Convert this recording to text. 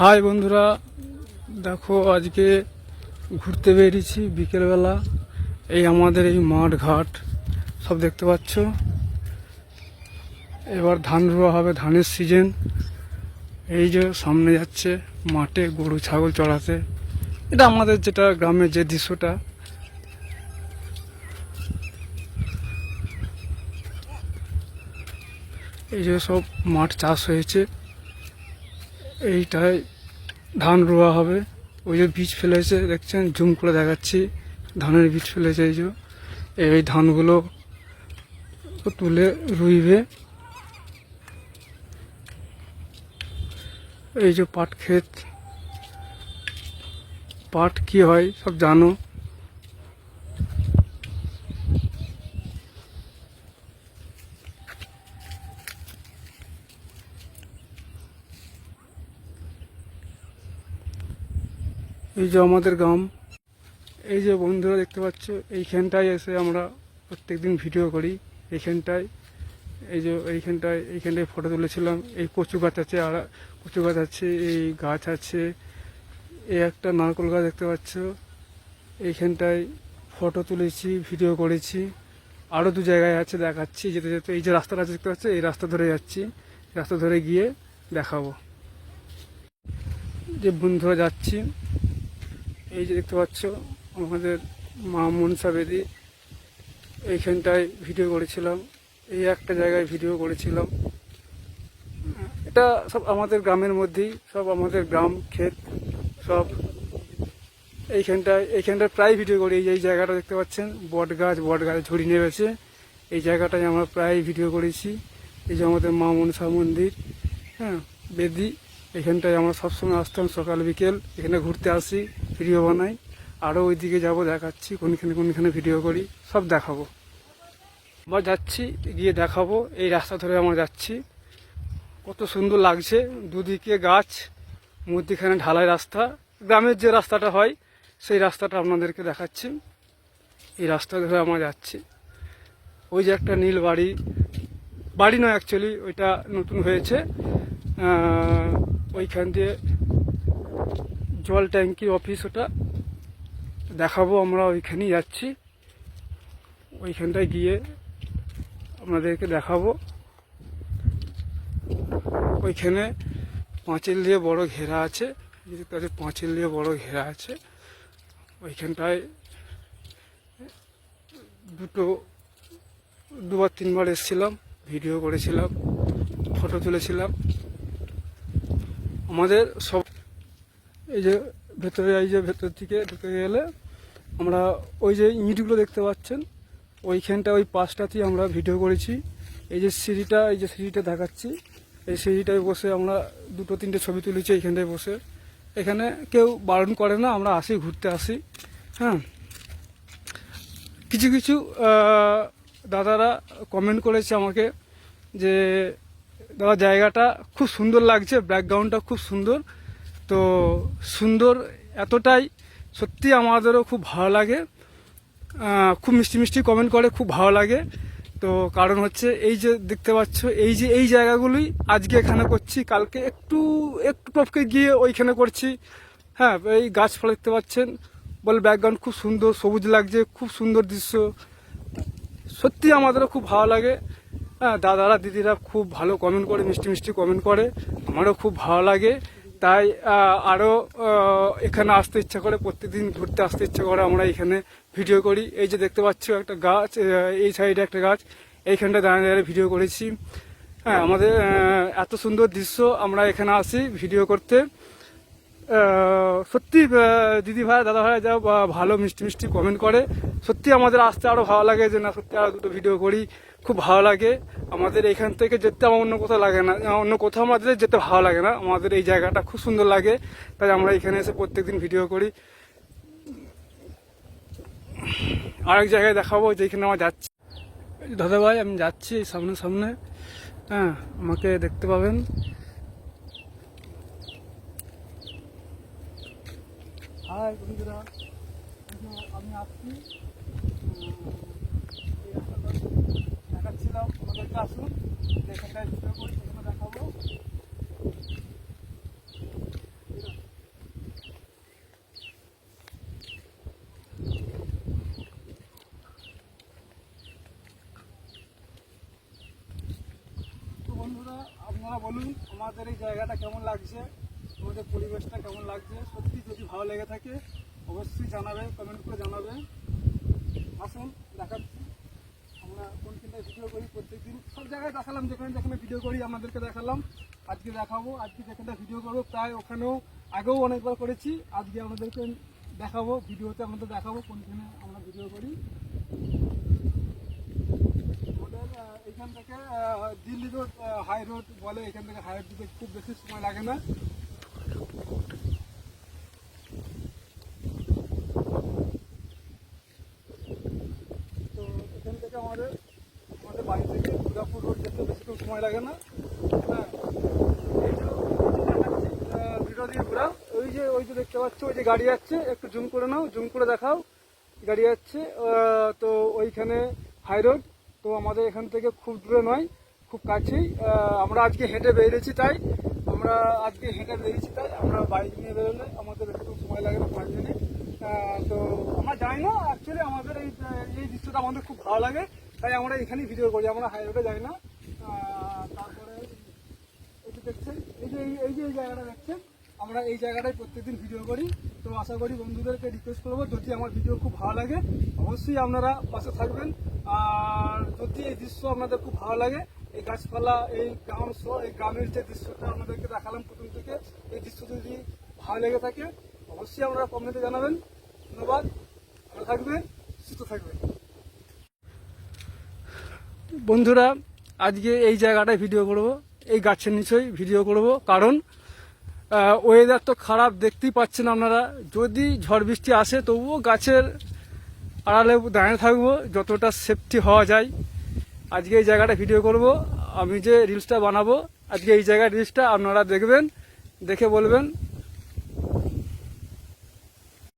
High বন্ধুরা, দেখো আজকে ঘুরতে বেরিয়েছি বিকেলবেলা। এই আমাদের এই মাঠ ঘাট, সব দেখতে পাচ্ছ। এবার ধান রোয়া হবে, ধানের সিজন। এই যে সামনে যাচ্ছে মাঠে গরু, ছাগল চড়াতে। এটা আমাদের যেটা গ্রামের যে দৃশ্যটা। এই যে সব মাঠ চাষ হয়েছে। এইটায় ধান রোয়া হবে। ওই যে বীজ ফেলেছে দেখছেন জুম করে দেখাচ্ছি। ধানের বীজ ফেলেছে এই যে, এই ধানগুলো তুলে রুইবে। এই যে পাট ক্ষেত, পাট কি হয় সব জানো। এই যে আমাদের গ্রাম, এই যে বন্ধুরা দেখতে পাচ্ছ, এইখানটায় এসে আমরা প্রত্যেকদিন ভিডিও করি। এইখানটায়, এই যে এইখানটায় এইখানটায় ফটো তুলেছিলাম। এই কচু গাছ আছে, আর কচু গাছ আছে, এই গাছ আছে। এই একটা নারকল গাছ দেখতে পাচ্ছ। এইখানটায় ফটো তুলেছি ভিডিও করেছি। আরও দু জায়গায় আছে, দেখাচ্ছি। যেতে যেতে এই যে রাস্তাটা আছে, দেখতে পাচ্ছ? এই রাস্তা ধরে যাচ্ছি। রাস্তা ধরে গিয়ে দেখাবো। যে বন্ধুরা যাচ্ছি এই যে দেখতে পাচ্ছ, আমাদের মা মনসা বেদি, এইখানটায় ভিডিও করেছিলাম, এই একটা জায়গায় ভিডিও করেছিলাম। এটা সব আমাদের গ্রামের মধ্যেই, সব আমাদের গ্রাম, ক্ষেত, সব এইখানটায় এইখানটায় প্রায় ভিডিও করি। এই জায়গাটা দেখতে পাচ্ছেন, বট গাছ বট গাছ ঝুড়ি নেমেছে। এই জায়গাটায় আমরা প্রায় ভিডিও করেছি। এই যে আমাদের মা মনসা মন্দির হ্যাঁ বেদি এখানটায় আমরা সবসময় আসতাম সকাল, বিকেল। এখানে ঘুরতে আসি ভিডিও বানাই। আরও ওইদিকে যাব, দেখাচ্ছি, কোনখানে কোনখানে ভিডিও করি, সব দেখাবো। আমরা যাচ্ছি, গিয়ে দেখাবো, এই রাস্তা ধরে আমরা যাচ্ছি। কত সুন্দর লাগছে, দুদিকে গাছ, মধ্যিখানে ঢালাই রাস্তা। গ্রামের যে রাস্তাটা হয়, সেই রাস্তাটা আপনাদেরকে দেখাচ্ছি। এই রাস্তা ধরে আমরা যাচ্ছি। ওই যে একটা নীল বাড়ি বাড়ি নয় অ্যাকচুয়ালি ওইটা নতুন হয়েছে। ওইখান দিয়ে জল ট্যাঙ্কি, অফিস ওটা দেখাবো, আমরা ওইখানেই যাচ্ছি। ওইখানটায় গিয়ে আপনাদেরকে দেখাবো। ওইখানে পাঁচিল দিয়ে বড় ঘেরা আছে। তাদের পাঁচিল দিয়ে বড় ঘেরা আছে। ওইখানটায় দুটো, দুবার তিনবার এসেছিলাম, ভিডিও করেছিলাম, ফটো তুলেছিলাম। আমাদের সব এই যে ভেতরে, এই যে ভেতর থেকে ঢুকে গেলে আমরা ওই যে ইঁটগুলো দেখতে পাচ্ছেন, ওইখানটা, ওই পাশটাতেই আমরা ভিডিও করেছি। এই যে সিঁড়িটা, এই যে সিঁড়িটা দেখাচ্ছি, এই সিঁড়িটায় বসে আমরা দুটো, তিনটে ছবি তুলেছি এইখানটায় বসে। এখানে কেউ বারণ করে না, আমরা আসি, ঘুরতে আসি হ্যাঁ। কিছু কিছু দাদারা কমেন্ট করেছে আমাকে যে দাদা জায়গাটা খুব সুন্দর লাগছে ব্যাকগ্রাউন্ডটা খুব সুন্দর। তো সুন্দর এতটাই, সত্যি আমাদেরও খুব ভালো লাগে। খুব মিষ্টি মিষ্টি কমেন্ট করে, খুব ভালো লাগে। তো কারণ হচ্ছে এই যে দেখতে পাচ্ছ, এই যে এই জায়গাগুলোই আজকে এখানে করছি, কালকে একটু একটু টপকে গিয়ে ওইখানে করছি। হ্যাঁ এই গাছপালা দেখতে পাচ্ছেন, বলে ব্যাকগ্রাউন্ড খুব সুন্দর, সবুজ লাগছে, খুব সুন্দর দৃশ্য। সত্যি আমাদেরও খুব ভালো লাগে। হ্যাঁ দাদারা, দিদিরা খুব ভালো কমেন্ট করে, মিষ্টি মিষ্টি কমেন্ট করে। আমারও খুব ভালো লাগে। তাই আরও এখানে আসতে ইচ্ছা করে প্রত্যেকদিন ঘুরতে আসতে ইচ্ছা করে আমরা এখানে ভিডিও করি। এই যে দেখতে পাচ্ছ একটা গাছ এই সাইডে একটা গাছ, এইখানটা দাঁড়িয়ে দাঁড়িয়ে ভিডিও করেছি। হ্যাঁ আমাদের এত সুন্দর দৃশ্য, আমরা এখানে আসি ভিডিও করতে। সত্যি দিদি ভাই, দাদা ভাই যা ভালো মিষ্টি মিষ্টি কমেন্ট করে। সত্যি আমাদের আসতে আরও ভালো লাগে যে না, সত্যি আরও দুটো ভিডিও করি, খুব ভালো লাগে। আমাদের এখান থেকে যেতে আমার অন্য কোথাও লাগে না অন্য কোথাও আমাদের যেতে ভালো লাগে না, আমাদের এই জায়গাটা খুব সুন্দর লাগে, তাই আমরা এখানে এসে প্রত্যেকদিন ভিডিও করি। আরেক জায়গায় দেখাবো যেখানে আমার যাচ্ছি। দাদা ভাই, আমি যাচ্ছি সামনে সামনে। হ্যাঁ আমাকে দেখতে পাবেন। হাই বন্ধুরা আমি আসছি দেখাচ্ছিলাম আমাদেরকে আসুন, যেখানটায় ভিডিও করি, সেখানে দেখাবো। বন্ধুরা, আপনারা বলুন, আমাদের এই জায়গাটা কেমন লাগছে? আমাদের পরিবেশটা কেমন লাগছে? সত্যি যদি ভালো লেগে থাকে, অবশ্যই জানাবে কমেন্ট করে জানাবে। আসুন, দেখাচ্ছি। আমরা কোন কোনখানটায় ভিডিও করি প্রত্যেকদিন? সব জায়গায় দেখালাম, যেখানে যেখানে ভিডিও করি, আমাদেরকে দেখালাম। আজকে দেখাবো, আজকে যেখানটা ভিডিও করব, প্রায় ওখানেও আগেও অনেকবার করেছি। আজকে আমাদেরকে দেখাবো ভিডিওতে আমাদের দেখাবো কোনখানে আমরা ভিডিও করি। এখান থেকে দিল্লি রোড হাই রোড বলে, এখান থেকে হাই রোড দিতে খুব বেশি সময় লাগে না। আমাদের আমাদের বাড়ি থেকে দুর্গাপুর রোড সময় লাগে না। হ্যাঁ। এই যে দেখাচ্ছি, আহ, ভিডিও দিয়ে ঘোরাও ওই যে ওই যে দেখতে পাচ্ছ ওই যে গাড়ি যাচ্ছে একটু জুম করে নাও জুম করে দেখাও গাড়ি যাচ্ছে। তো ওইখানে হাই রোড তো আমাদের এখান থেকে খুব দূরে নয় খুব কাছেই। আমরা আজকে হেঁটে বেরিয়েছি তাই। আমরা আজকে হেঁটে বেরিয়েছি তাই আমরা বাইক নিয়ে বেরোলে আমাদের একটু সময় লাগে না পাঁচ মিনিট। তো আমরা জানি না অ্যাকচুয়ালি আমাদের এই এই দৃশ্যটা আমাদের খুব ভালো লাগে, তাই আমরা এখানেই ভিডিও করি, আমরা হাই রোডে যাই না। তারপরে এই যে দেখছেন, এই যে, এই- এই যে এই জায়গাটা দেখছেন, আমরা এই জায়গাটায় প্রত্যেকদিন ভিডিও করি। তো আশা করি বন্ধুদেরকে রিকোয়েস্ট করব, যদি আমার ভিডিও খুব ভালো লাগে, অবশ্যই আপনারা পাশে থাকবেন। আর যদি এই দৃশ্য আপনাদের খুব ভালো লাগে এই গাছপালা, এই গ্রাম এই গ্রামের যে দৃশ্যটা আপনাদেরকে দেখালাম প্রথম থেকে, এই দৃশ্য যদি ভালো লেগে থাকে, অবশ্যই আপনারা কমেন্টে জানাবেন। ধন্যবাদ। ভালো থাকবেন, সুস্থ থাকবেন। বন্ধুরা, আজকে এই জায়গাটায় ভিডিও করব, এই গাছের নিচেই ভিডিও করব, কারণ ওয়েদার তো খারাপ দেখতেই পাচ্ছেন আপনারা। যদি ঝড় বৃষ্টি আসে, তবুও গাছের আড়ালে দাঁড়িয়ে থাকব, যতটা সেফটি হওয়া যায়। আজকে এই জায়গাটা ভিডিও করব। আমি যে রিলসটা বানাবো, আজকে এই জায়গার রিলসটা আপনারা দেখবেন, দেখে বলবেন।